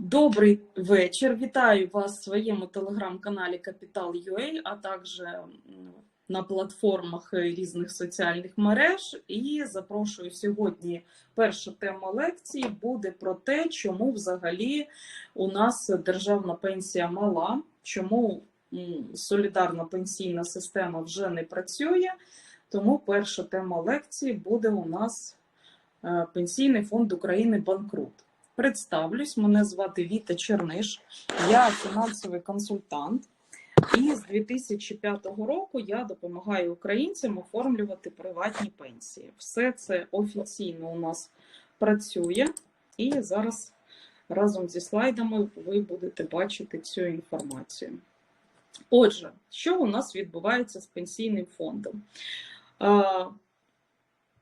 Добрий вечір. Вітаю вас в своєму телеграм-каналі Капітал.ua, а також на платформах різних соціальних мереж. І запрошую сьогодні. Перша тема лекції буде про те, чому взагалі у нас державна пенсія мала, чому солідарна пенсійна система вже не працює. Тому перша тема лекції буде у нас е, Пенсійний фонд України банкрут. Представлюсь, мене звати Віта Черниш, я фінансовий консультант, і з 2005 року я допомагаю українцям оформлювати приватні пенсії. Все це офіційно у нас працює, і зараз разом зі слайдами ви будете бачити цю інформацію. Отже, що у нас відбувається з пенсійним фондом?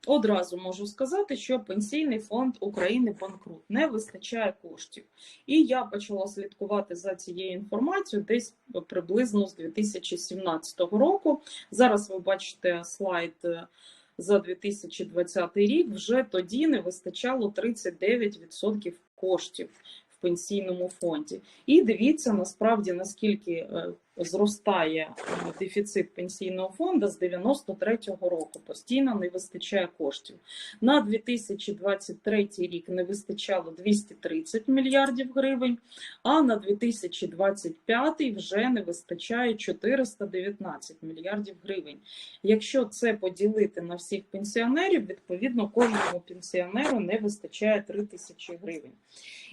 Одразу можу сказати, що пенсійний фонд України банкрут не вистачає коштів. І я почала слідкувати за цією інформацією десь приблизно з 2017 року. Зараз ви бачите слайд е, за 2020 рік. Вже тоді не вистачало 39% коштів в пенсійному фонді. І дивіться насправді наскільки е, зростає е, дефіцит пенсійного фонду з 93-го року. Постійно не вистачає коштів. На 2023 рік не вистачало 230 мільярдів гривень, а на 2025 вже не вистачає 419 мільярдів гривень. Якщо це поділити на всіх пенсіонерів, відповідно кожному пенсіонеру не вистачає 3 тисячі гривень.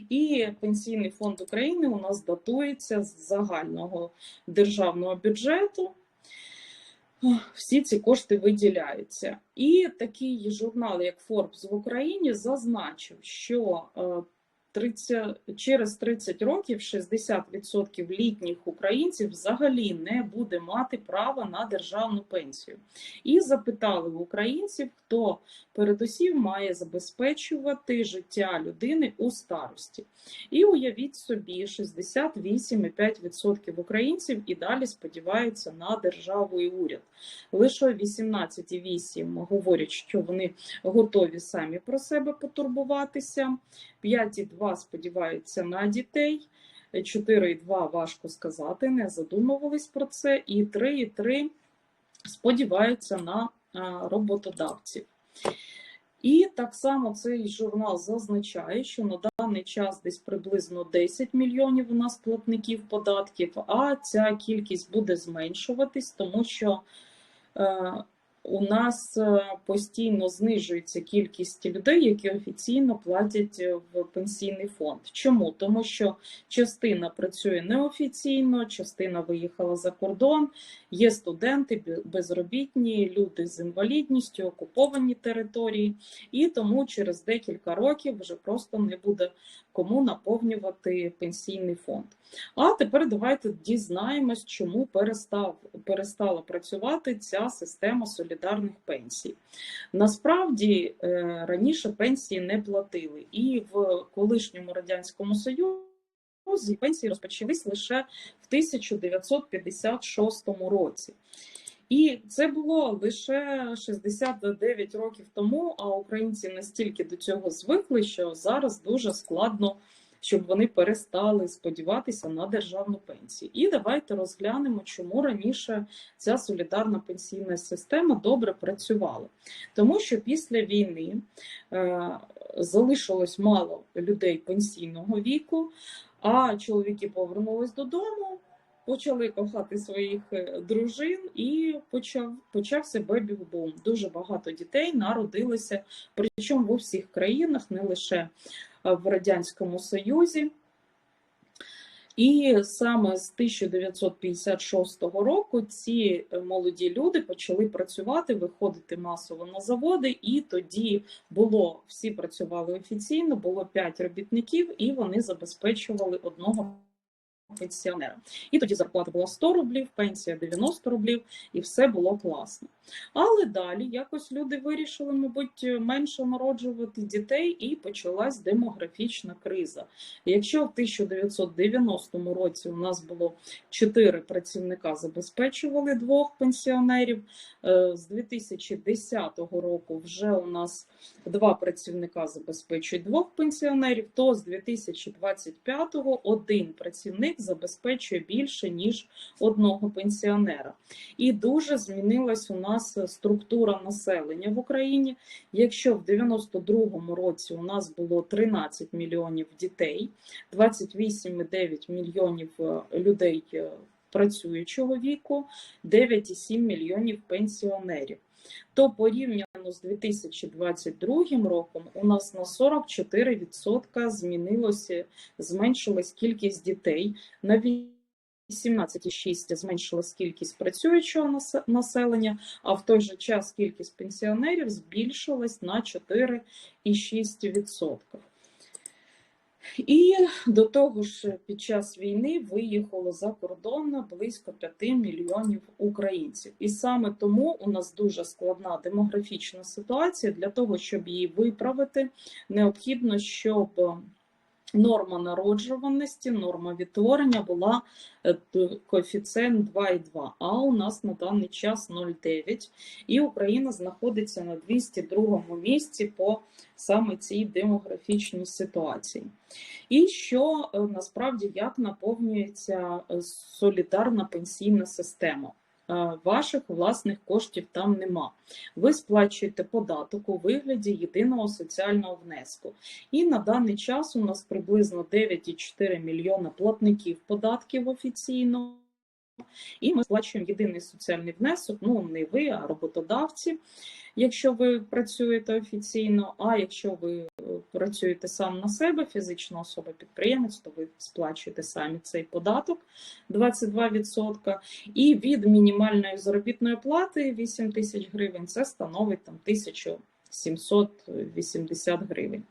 І пенсійний фонд України у нас датується з загального державного бюджету. Всі ці кошти виділяються. І такий журнал, як Forbes в Україні, зазначив, що е, 30, через 30 років 60% літніх українців взагалі не буде мати права на державну пенсію. І запитали в українців, хто передусім має забезпечувати життя людини у старості. І уявіть собі, 68,5% українців і далі сподіваються на державу і уряд. Лише 18,8% говорять, що вони готові самі про себе потурбуватися. 5,2 сподіваються на дітей, 4,2 важко сказати, не задумувались про це, і 3,3 сподіваються на роботодавців. І так само цей журнал зазначає, що на даний час десь приблизно 10 мільйонів у нас платників податків, а ця кількість буде зменшуватись, тому що е, у нас е, постійно знижується кількість людей, які офіційно платять е, в пенсійний фонд. Чому? Тому що частина працює неофіційно, частина виїхала за кордон, є студенти, безробітні, люди з інвалідністю, окуповані території, і тому через декілька років вже просто не буде кому наповнювати пенсійний фонд. А тепер давайте дізнаємось, чому перестав, перестала працювати ця система солідарних пенсій. Насправді е, раніше пенсії не платили, і в колишньому радянському союзі пенсії розпочались лише в 1956 році. І це було лише 69 років тому. А українці настільки до цього звикли, що зараз дуже складно, щоб вони перестали сподіватися на державну пенсію. І давайте розглянемо, чому раніше ця солідарна пенсійна система добре працювала. Тому що після війни е, залишилось мало людей пенсійного віку, а чоловіки повернулись додому почали кохати своїх е, дружин, і почав почався бебі-бум. Дуже багато дітей народилося, причому в усіх країнах, не лише е, в Радянському Союзі. І саме з 1956 року ці е, молоді люди почали працювати, виходити масово на заводи, і тоді було всі працювали офіційно, було 5 робітників, і вони забезпечували одного пенсіонера. І тоді зарплата була 100 рублів, пенсія 90 рублів, і все було класно. Але далі якось люди вирішили, мабуть, менше народжувати дітей, і почалась демографічна криза. Якщо в 1990 році у нас було 4 працівника, забезпечували двох пенсіонерів, е, з 2010 року вже у нас два працівника забезпечують двох пенсіонерів, то з 2025 один працівник забезпечує більше ніж одного пенсіонера. І дуже змінилась у нас структура населення в Україні. Якщо в 92-му році у нас було 13 мільйонів дітей, 28,9 мільйонів е, людей е, працюючого віку, 9,7 мільйонів пенсіонерів. То порівняно з 2022 роком у нас на 44% змінилося, зменшилась кількість дітей. На 18,6 зменшилась кількість працюючого населення, а в той же час кількість пенсіонерів збільшилась на 4,6%. І до того ж, під час війни виїхало за кордон близько 5 мільйонів українців. І саме тому у нас дуже складна демографічна ситуація. Для того, щоб її виправити, необхідно, щоб норма народжуваності, норма відтворення була е, коефіцієнт 2,2, а у нас на даний час 0,9. І Україна знаходиться на 202 місці по саме цій демографічній ситуації. І що е, насправді як наповнюється е, солідарна пенсійна система? Ваших власних коштів там нема. Ви сплачуєте податок у вигляді єдиного соціального внеску. І на даний час у нас приблизно 9,4 мільйона платників податків офіційно. І ми сплачуємо єдиний соціальний внесок, ну не ви, а роботодавці якщо ви працюєте офіційно. А якщо ви е, працюєте сам на себе, фізична особа-підприємець, то ви сплачуєте самі цей податок 22%. І від мінімальної заробітної плати 8 тисяч гривень це становить там 1780 гривень.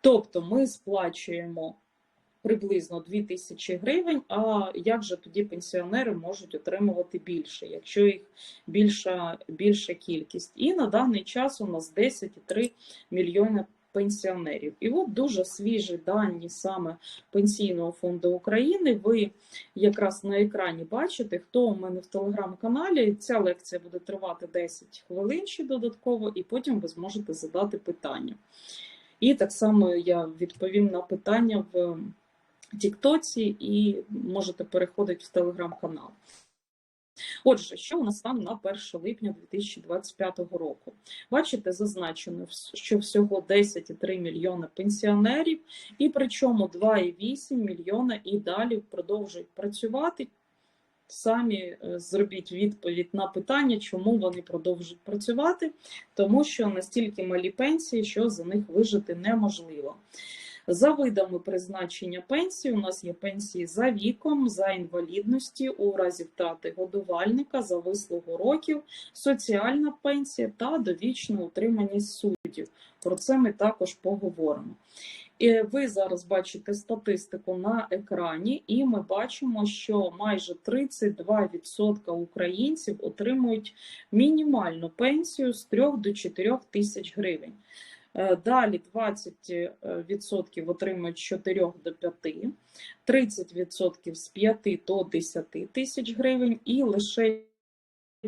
Тобто ми сплачуємо приблизно 2 тисячі гривень. А як же тоді пенсіонери можуть отримувати більше, якщо їх більша більша кількість? І на даний час у нас 10,3 мільйони пенсіонерів. І от дуже свіжі дані саме Пенсійного фонду України. Ви якраз на екрані бачите, хто у мене в телеграм-каналі. Ця лекція буде тривати 10 хвилин ще додатково, і потім ви зможете задати питання. І так само я відповім на питання в Тіктоці і можете переходити в телеграм-канал. Отже, що у нас стане на 1 липня 2025 року? Бачите, зазначено, що всього 10,3 мільйона пенсіонерів, і причому 2,8 мільйона і далі продовжують працювати. Самі е, зробіть відповідь на питання, чому вони продовжують працювати, тому що настільки малі пенсії, що за них вижити неможливо. За видами призначення пенсії у нас є пенсії за віком, за інвалідності у разі втрати годувальника, за вислугу років, соціальна пенсія та довічне утримання суддів. Про це ми також поговоримо. І ви зараз бачите статистику на екрані, і ми бачимо, що майже 32% українців отримують мінімальну пенсію з 3 до 4 тисяч гривень. Е, далі 20% отримують з 4 до 5, 30% з 5 до 10 тисяч гривень і лише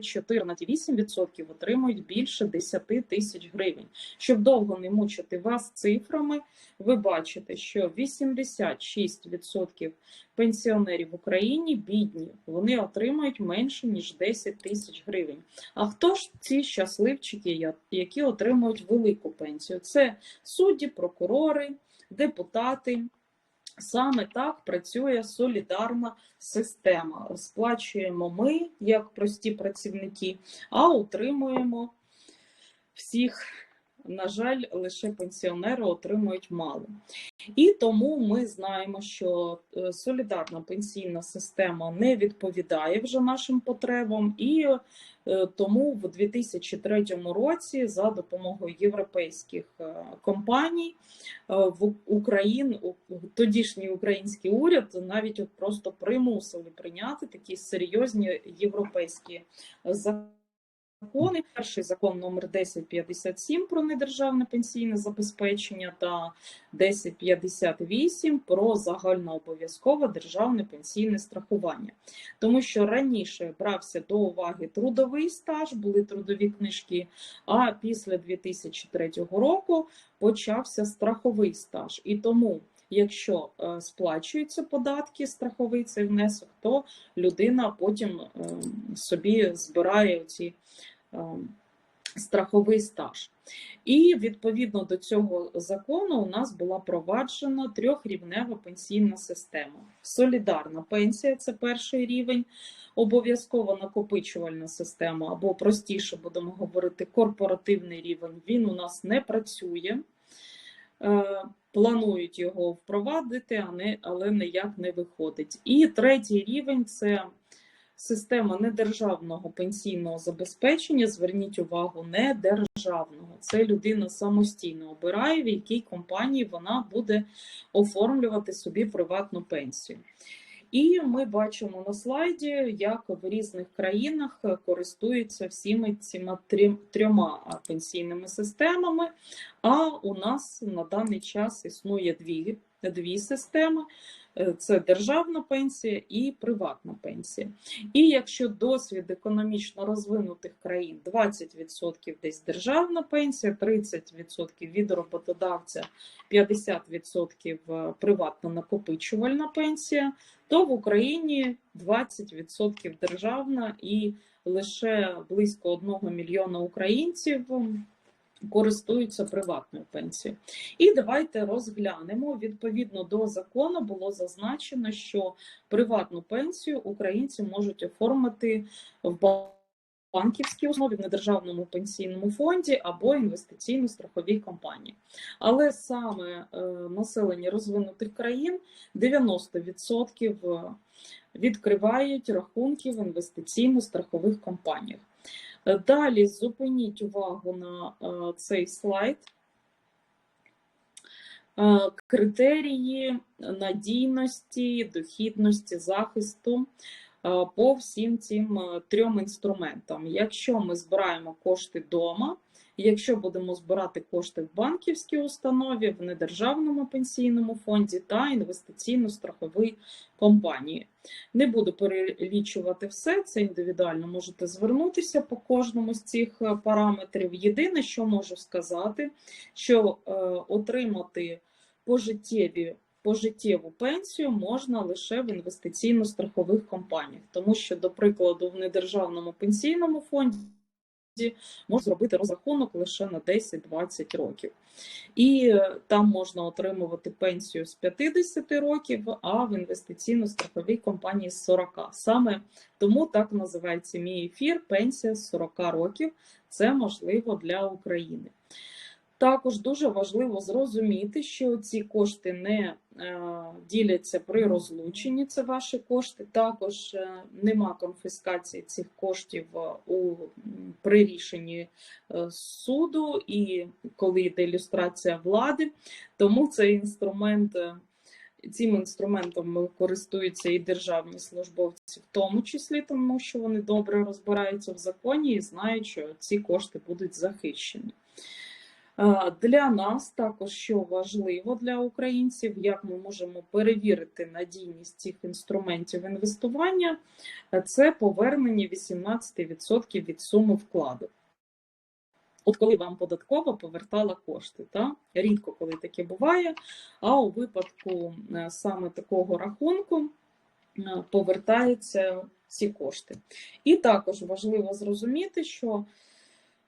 14,8% отримують більше 10 тисяч гривень. Щоб довго не мучити вас цифрами, ви бачите, що 86% пенсіонерів в Україні бідні, вони отримують менше ніж 10 тисяч гривень. А хто ж ці щасливчики, які отримують велику пенсію? Це судді, прокурори, депутати. Саме так працює солідарна система. Сплачуємо ми, як прості працівники, а утримуємо всіх на жаль, лише пенсіонери отримують мало. І тому ми знаємо, що е, солідарна пенсійна система не відповідає вже нашим потребам, і е, тому в 2003 році за допомогою європейських е, компаній в Україн тодішній український уряд навіть просто примусили прийняти такі серйозні європейські закони закони. Перший закон номер 1057 про недержавне пенсійне забезпечення та 1058 про загальнообов'язкове державне пенсійне страхування. Тому що раніше брався до уваги трудовий стаж, були трудові книжки, а після 2003 року почався страховий стаж. І тому Якщо е, сплачуються податки, страховий цей внесок, то людина потім е, собі збирає ці страховий стаж. І відповідно до цього закону у нас була проваджена трьохрівнева пенсійна система. Солідарна пенсія це перший рівень, обов'язково накопичувальна система, або простіше будемо говорити, корпоративний рівень. Він у нас не працює. Е, планують його впровадити, але ніяк не виходить. І третій рівень це система недержавного пенсійного забезпечення. Зверніть увагу, не державного. Це людина самостійно обирає, в якій компанії вона буде оформлювати собі приватну пенсію. І ми бачимо на слайді, як в різних країнах користуються всіми цими трьома пенсійними системами. А у нас на даний час існує дві, дві системи. Е, це державна пенсія і приватна пенсія. І якщо досвід економічно розвинутих країн 20% десь державна пенсія, 30% від роботодавця, 50% е, приватна накопичувальна пенсія, то в Україні 20% державна і лише близько 1 мільйона українців користуються приватною пенсією. І давайте розглянемо. Відповідно до закону було зазначено, що приватну пенсію українці можуть оформити в банківській основі в недержавному пенсійному фонді або інвестиційно-страховій компанії. Але саме е, населення розвинутих країн 90% відкривають рахунки в інвестиційно-страхових компаніях. Далі зупиніть увагу на е, цей слайд. Е, критерії надійності, дохідності, захисту е, по всім цим трьом інструментам. Якщо ми збираємо кошти вдома, Якщо будемо збирати кошти в банківській установі, в недержавному пенсійному фонді та інвестиційно-страховій компанії, не буду перелічувати все, це індивідуально можете звернутися по кожному з цих е, параметрів. Єдине, що можу сказати, що е, отримати пожиттєві Пожиттєву пенсію можна лише в інвестиційно-страхових компаніях, тому що, до прикладу, в недержавному пенсійному фонді можна зробити розрахунок лише на 10-20 років. І е, там можна отримувати пенсію з 50 років, а в інвестиційно-страховій компанії з 40. Саме тому так називається мій ефір пенсія з 40 років. Це можливо для України. Також дуже важливо зрозуміти, що ці кошти не е, діляться при розлученні. Це ваші кошти. Також е, нема конфіскації цих коштів е, у при рішенні суду і коли йде ілюстрація влади. Тому цей інструмент. Цим інструментом користуються і державні службовці, в тому числі, тому що вони добре розбираються в законі і знають, що ці кошти будуть захищені. Для нас також що важливо для українців, як ми можемо перевірити надійність цих інструментів інвестування, це повернення 18% від суми вкладу. От коли вам податкова повертала кошти, та? рідко коли таке буває, а у випадку е, саме такого рахунку е, повертаються ці кошти. І також важливо зрозуміти, що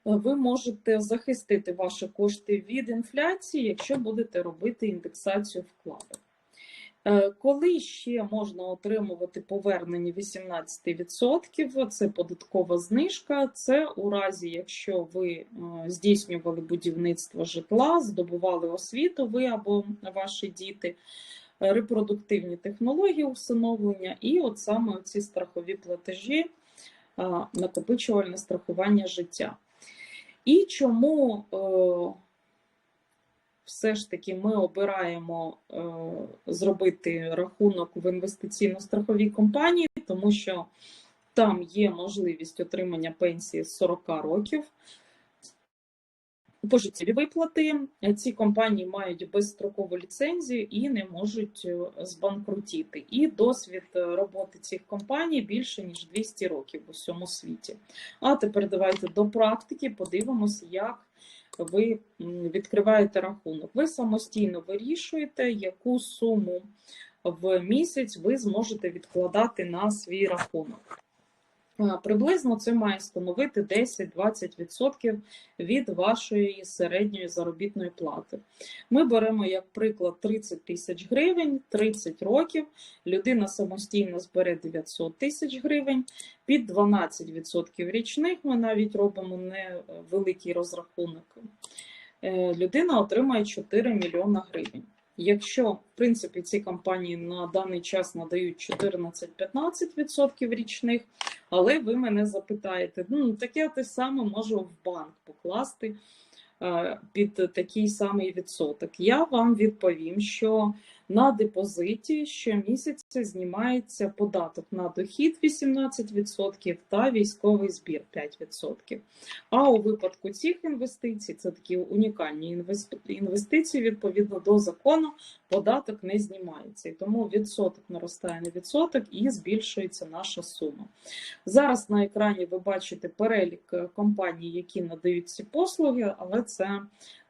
ви можете захистити ваші кошти від інфляції, якщо будете робити індексацію вкладу. Е, Коли ще можна отримувати повернення 18%, це податкова знижка. Це у разі, якщо ви е, здійснювали будівництво житла, здобували освіту, ви або ваші діти, е, репродуктивні технології усиновлення, і от саме ці страхові платежі, накопичувальне страхування життя. І чому е, все ж таки ми обираємо е, зробити рахунок в інвестиційно-страховій компанії, тому що там є можливість отримання пенсії з 40 років. Пожиттєві виплати ці компанії мають безстрокову ліцензію і не можуть е, збанкрутіти. І досвід е, роботи цих компаній більше ніж 200 років у всьому світі. А тепер давайте до практики подивимося, як ви відкриваєте рахунок. Ви самостійно вирішуєте, яку суму в місяць ви зможете відкладати на свій рахунок. Приблизно це має становити 10-20% від вашої середньої заробітної плати. Ми беремо як приклад 30 тисяч гривень, 30 років. Людина самостійно збере 900 тисяч гривень, під 12% річних. Ми навіть робимо невеликий розрахунок. Е, Людина отримає 4 мільйона гривень. Якщо, в принципі, ці компанії на даний час надають 14-15% річних, але ви мене запитаєте, ну таке те саме можу в банк покласти е, під такий самий відсоток. Я вам відповім, що на депозиті щомісяця знімається податок на дохід 18% та військовий збір 5%. А у випадку цих інвестицій, це такі унікальні інвес- інвестиції, відповідно до закону, податок не знімається. І тому відсоток наростає на відсоток і збільшується наша сума. Зараз на екрані ви бачите перелік е, компаній, які надають ці послуги, але це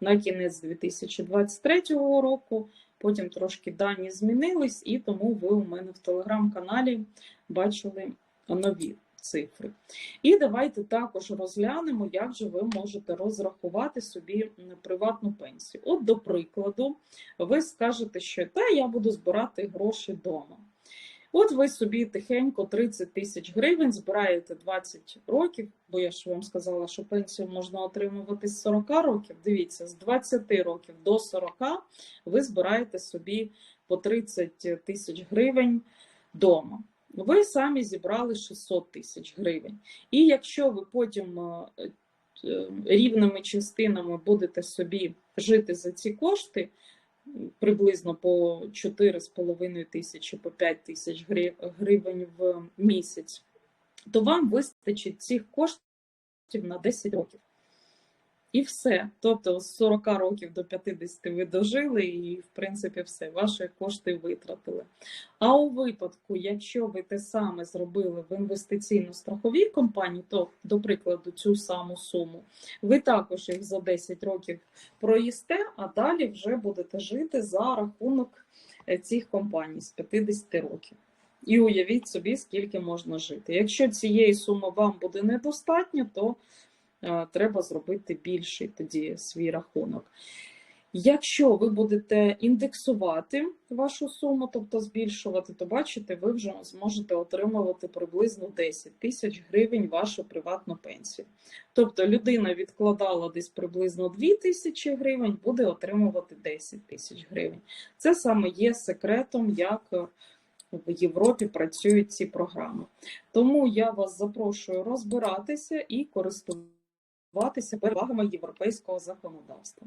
на кінець 2023 року. Потім трошки дані змінились, і тому ви у мене в телеграм-каналі бачили нові цифри. І давайте також розглянемо, як же ви можете розрахувати собі приватну пенсію. От, до прикладу, ви скажете, що та я буду збирати гроші вдома. От ви собі тихенько 30 тисяч гривень збираєте 20 років, бо я ж вам сказала, що пенсію можна отримувати з 40 років. Дивіться, з 20 років до 40 ви збираєте собі по 30 тисяч гривень вдома. Ви самі зібрали 600 тисяч гривень. І якщо ви потім е, е, рівними частинами будете собі жити за ці кошти, приблизно по 4,5 тисячі, по 5 тисяч гри- гривень в місяць, то вам вистачить цих коштів на 10 років. І все. Тобто з 40 років до 50 ви дожили, і, в принципі, все, ваші кошти витратили. А у випадку, якщо ви те саме зробили в інвестиційно-страховій компанії, то, до прикладу, цю саму суму, ви також їх за 10 років проїсте, а далі вже будете жити за рахунок е, цих компаній з 50 років. І уявіть собі, скільки можна жити. Якщо цієї суми вам буде недостатньо, то треба зробити більший тоді свій рахунок. Якщо ви будете індексувати вашу суму, тобто збільшувати, то бачите, ви вже зможете отримувати приблизно 10 тисяч гривень вашу приватну пенсію. Тобто людина відкладала десь приблизно 2 тисячі гривень, буде отримувати 10 тисяч гривень. Це саме є секретом, як е, в Європі працюють ці програми. Тому я вас запрошую розбиратися і користуватися перевагами європейського законодавства.